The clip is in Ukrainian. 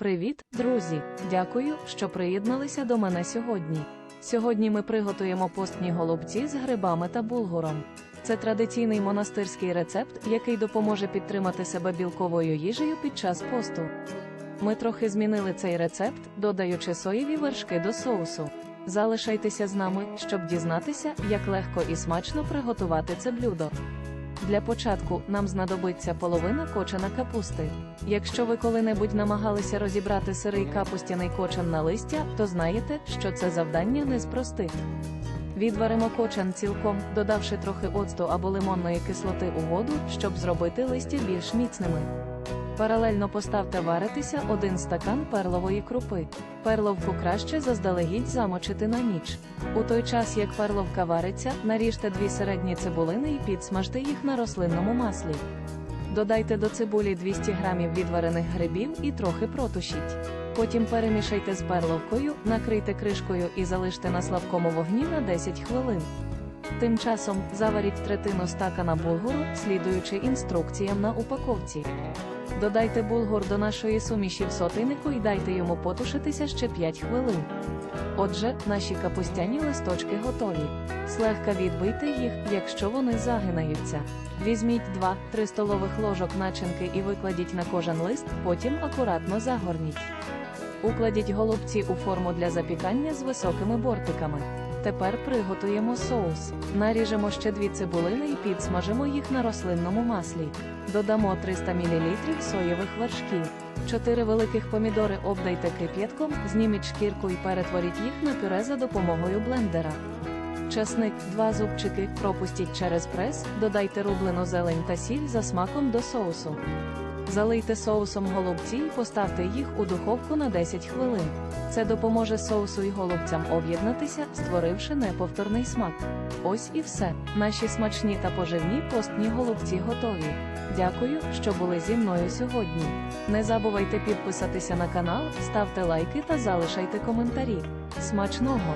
Привіт, друзі! Дякую, що приєдналися до мене сьогодні. Сьогодні ми приготуємо постні голубці з грибами та булгуром. Це традиційний монастирський рецепт, який допоможе підтримати себе білковою їжею під час посту. Ми трохи змінили цей рецепт, додаючи соєві вершки до соусу. Залишайтеся з нами, щоб дізнатися, як легко і смачно приготувати це блюдо. Для початку нам знадобиться половина кочана капусти. Якщо ви коли-небудь намагалися розібрати сирий капустяний кочан на листя, то знаєте, що це завдання не з простих. Відваримо кочан цілком, додавши трохи оцту або лимонної кислоти у воду, щоб зробити листя більш міцними. Паралельно поставте варитися один стакан перлової крупи. Перловку краще заздалегідь замочити на ніч. У той час, як перловка вариться, наріжте дві середні цибулини і підсмажте їх на рослинному маслі. Додайте до цибулі 200 г відварених грибів і трохи протушіть. Потім перемішайте з перловкою, накрийте кришкою і залиште на слабкому вогні на 10 хвилин. Тим часом заваріть третину стакана булгуру, слідуючи інструкціям на упаковці. Додайте булгур до нашої суміші в сотейнику і дайте йому потушитися ще 5 хвилин. Отже, наші капустяні листочки готові. Слегка відбийте їх, якщо вони загинаються. Візьміть 2-3 столових ложок начинки і викладіть на кожен лист, потім акуратно загорніть. Укладіть голубці у форму для запікання з високими бортиками. Тепер приготуємо соус. Наріжемо ще дві цибулини і підсмажимо їх на рослинному маслі. Додамо 300 мл соєвих вершків. 4 великих помідори обдайте кип'ятком, зніміть шкірку і перетворіть їх на пюре за допомогою блендера. Часник, 2 зубчики, пропустіть через прес, додайте рублену зелень та сіль за смаком до соусу. Залийте соусом голубці і поставте їх у духовку на 10 хвилин. Це допоможе соусу і голубцям об'єднатися, створивши неповторний смак. Ось і все. Наші смачні та поживні постні голубці готові. Дякую, що були зі мною сьогодні. Не забувайте підписатися на канал, ставте лайки та залишайте коментарі. Смачного!